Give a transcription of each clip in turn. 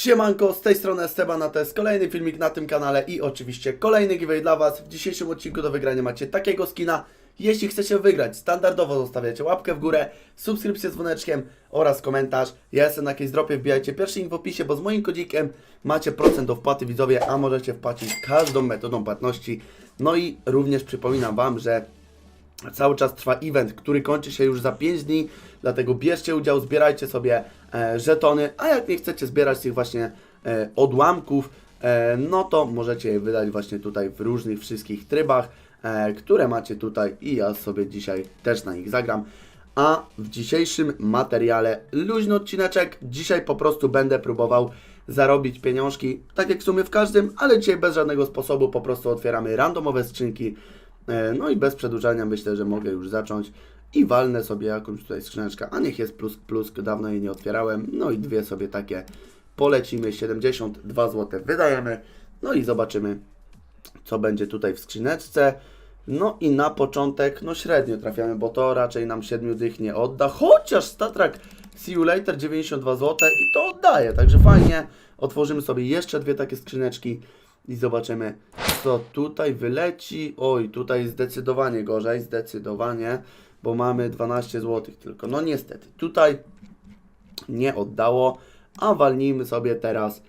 Siemanko, z tej strony Esteban, to jest kolejny filmik na tym kanale i oczywiście kolejny giveaway dla Was. W dzisiejszym odcinku do wygrania macie takiego skina. Jeśli chcecie wygrać, standardowo zostawiacie łapkę w górę, subskrypcję z dzwoneczkiem oraz komentarz. Ja jestem na jakiejś dropie, wbijajcie pierwszy link w opisie, bo z moim kodzikiem macie procent do wpłaty widzowie, a możecie wpłacić każdą metodą płatności. No i również przypominam Wam, że Cały czas trwa event, który kończy się już za 5 dni, dlatego bierzcie udział, zbierajcie sobie e, żetony, a jak nie chcecie zbierać tych właśnie e, odłamków, e, no to możecie je wydać właśnie tutaj w różnych wszystkich trybach, e, które macie tutaj i ja sobie dzisiaj też na nich zagram. A w dzisiejszym materiale luźny odcineczek, dzisiaj po prostu będę próbował zarobić pieniążki, tak jak w sumie w każdym, ale dzisiaj bez żadnego sposobu, po prostu otwieramy randomowe skrzynki, No i bez przedłużania myślę, że mogę już zacząć i walnę sobie jakąś tutaj skrzyneczkę, a niech jest plus plus, dawno jej nie otwierałem. No i dwie sobie takie polecimy, 72 zł wydajemy. No i zobaczymy, co będzie tutaj w skrzyneczce. No i na początek, no średnio trafiamy, bo to raczej nam 7 dych nie odda, chociaż Statrak See You Later 92 zł i to oddaje, także fajnie. Otworzymy sobie jeszcze dwie takie skrzyneczki i zobaczymy, co tutaj wyleci. Oj, tutaj zdecydowanie gorzej, zdecydowanie, bo mamy 12 zł tylko. No niestety, tutaj nie oddało, a walnijmy sobie teraz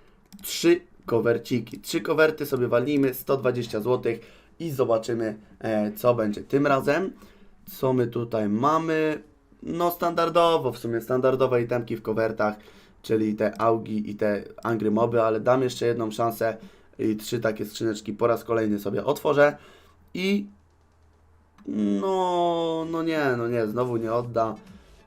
trzy kowerciki. Trzy kowerty sobie walnijmy, 120 zł i zobaczymy, e, co będzie tym razem. Co my tutaj mamy? No standardowo, w sumie standardowe itemki w kowertach, czyli te augi i te angry moby, ale dam jeszcze jedną szansę i trzy takie skrzyneczki po raz kolejny sobie otworzę i no, no nie, no nie, znowu nie odda.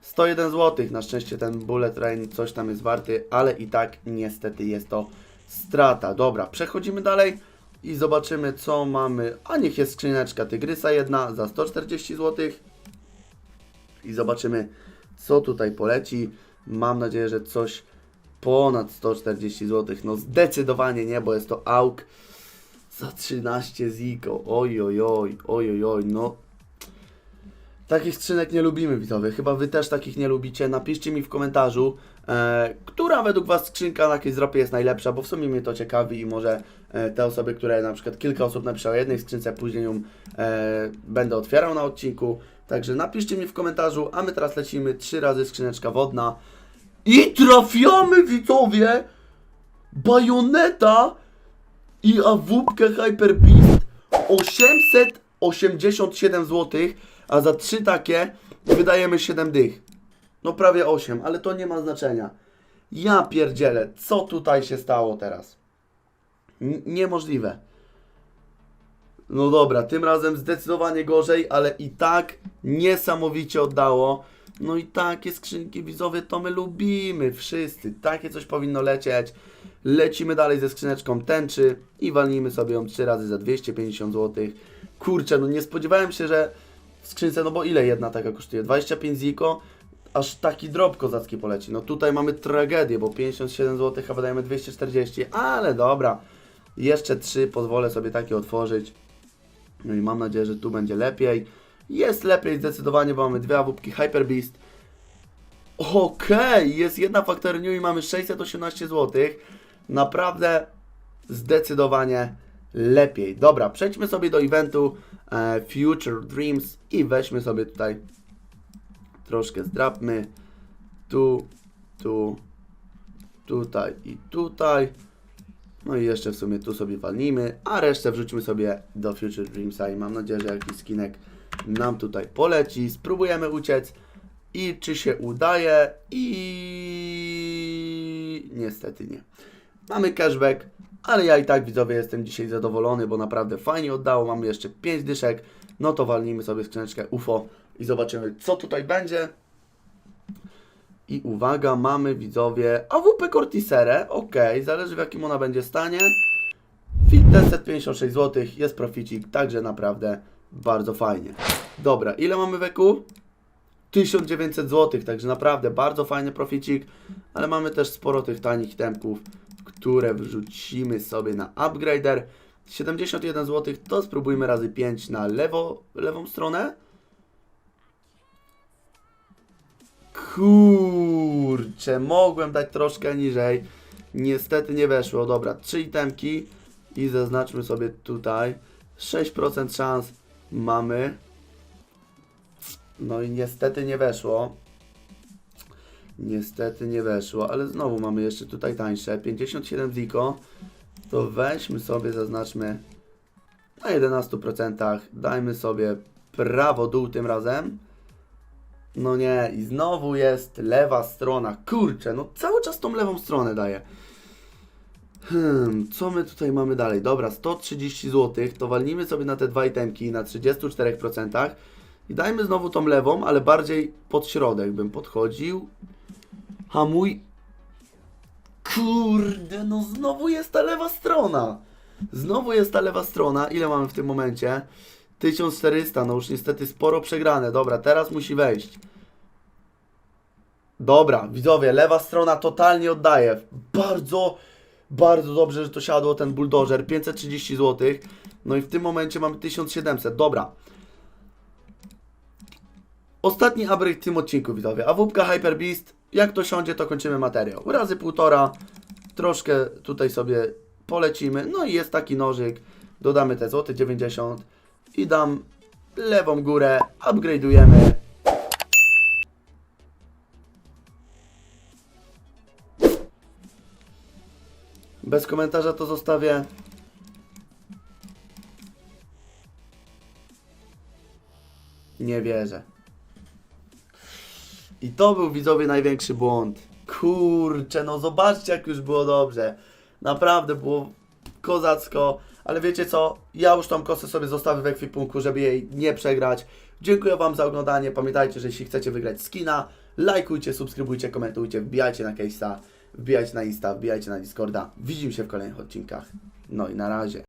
101 zł, na szczęście ten bullet train coś tam jest warty, ale i tak niestety jest to strata. Dobra, przechodzimy dalej i zobaczymy co mamy. A niech jest skrzyneczka tygrysa jedna za 140 zł. I zobaczymy co tutaj poleci. Mam nadzieję, że coś ponad 140 zł. No zdecydowanie nie, bo jest to AUK za 13 ziko. Oj, oj, oj, oj, oj, no. Takich skrzynek nie lubimy, widzowie. Chyba Wy też takich nie lubicie. Napiszcie mi w komentarzu, e, która według Was skrzynka na jakiejś dropie jest najlepsza, bo w sumie mnie to ciekawi i może e, te osoby, które na przykład kilka osób napisało jednej skrzynce, później ją e, będę otwierał na odcinku. Także napiszcie mi w komentarzu, a my teraz lecimy trzy razy skrzyneczka wodna. I trafiamy, widzowie, bajoneta i awupkę Hyper Beast 887 zł, a za trzy takie wydajemy 7 dych. No prawie 8, ale to nie ma znaczenia. Ja pierdzielę, co tutaj się stało teraz? N- niemożliwe. No dobra, tym razem zdecydowanie gorzej, ale i tak niesamowicie oddało. No i takie skrzynki widzowie to my lubimy wszyscy. Takie coś powinno lecieć. Lecimy dalej ze skrzyneczką tęczy i walnijmy sobie ją 3 razy za 250 zł. Kurczę, no nie spodziewałem się, że w skrzynce, no bo ile jedna taka kosztuje? 25 ziko? Aż taki drop kozacki poleci. No tutaj mamy tragedię, bo 57 zł, a wydajemy 240, ale dobra. Jeszcze 3 pozwolę sobie takie otworzyć. No i mam nadzieję, że tu będzie lepiej. Jest lepiej zdecydowanie, bo mamy dwie awupki Hyper Beast. Okej, jest jedna Factory New i mamy 618 zł. Naprawdę zdecydowanie lepiej. Dobra, przejdźmy sobie do eventu e, Future Dreams i weźmy sobie tutaj troszkę zdrapmy. Tu, tu, tutaj i tutaj. No i jeszcze w sumie tu sobie walnijmy, a resztę wrzućmy sobie do Future Dreamsa i mam nadzieję, że jakiś skinek nam tutaj poleci. Spróbujemy uciec i czy się udaje i niestety nie. Mamy cashback, ale ja i tak widzowie jestem dzisiaj zadowolony, bo naprawdę fajnie oddało. Mamy jeszcze 5 dyszek, no to walnijmy sobie skrzyneczkę UFO i zobaczymy co tutaj będzie. I uwaga, mamy widzowie AWP Cortiserę, ok, zależy w jakim ona będzie stanie. Fitness 56 zł, jest proficik, także naprawdę bardzo fajnie. Dobra, ile mamy weku? 1900 zł, także naprawdę bardzo fajny proficik, ale mamy też sporo tych tanich tempków, które wrzucimy sobie na upgrader. 71 zł, to spróbujmy razy 5 na lewo, lewą stronę. Kurczę, mogłem dać troszkę niżej. Niestety nie weszło. Dobra, trzy itemki i zaznaczmy sobie tutaj. 6% szans mamy. No i niestety nie weszło. Niestety nie weszło, ale znowu mamy jeszcze tutaj tańsze. 57 ziko. To weźmy sobie, zaznaczmy na 11%. Dajmy sobie prawo dół tym razem. No nie, i znowu jest lewa strona. Kurczę, no cały czas tą lewą stronę daję. Hmm, co my tutaj mamy dalej? Dobra, 130 zł, to walnijmy sobie na te dwa itemki na 34% i dajmy znowu tą lewą, ale bardziej pod środek bym podchodził. Hamuj. Kurde, no znowu jest ta lewa strona. Znowu jest ta lewa strona. Ile mamy w tym momencie? 1400, no już niestety sporo przegrane. Dobra, teraz musi wejść. Dobra, widzowie, lewa strona totalnie oddaje. Bardzo, bardzo dobrze, że to siadło ten buldożer. 530 zł. No i w tym momencie mamy 1700. Dobra. Ostatni upgrade w tym odcinku, widzowie. AWP Hyper Beast. Jak to siądzie, to kończymy materiał. Razy półtora. Troszkę tutaj sobie polecimy. No i jest taki nożyk. Dodamy te złote 90 i dam lewą górę. Upgrade'ujemy. Bez komentarza to zostawię. Nie wierzę. I to był widzowie największy błąd. Kurczę, no zobaczcie jak już było dobrze. Naprawdę było kozacko. Ale wiecie co? Ja już tą kosę sobie zostawię w ekwipunku, żeby jej nie przegrać. Dziękuję Wam za oglądanie. Pamiętajcie, że jeśli chcecie wygrać skina, lajkujcie, subskrybujcie, komentujcie, wbijajcie na Case'a, wbijajcie na Insta, wbijajcie na Discorda. Widzimy się w kolejnych odcinkach. No i na razie.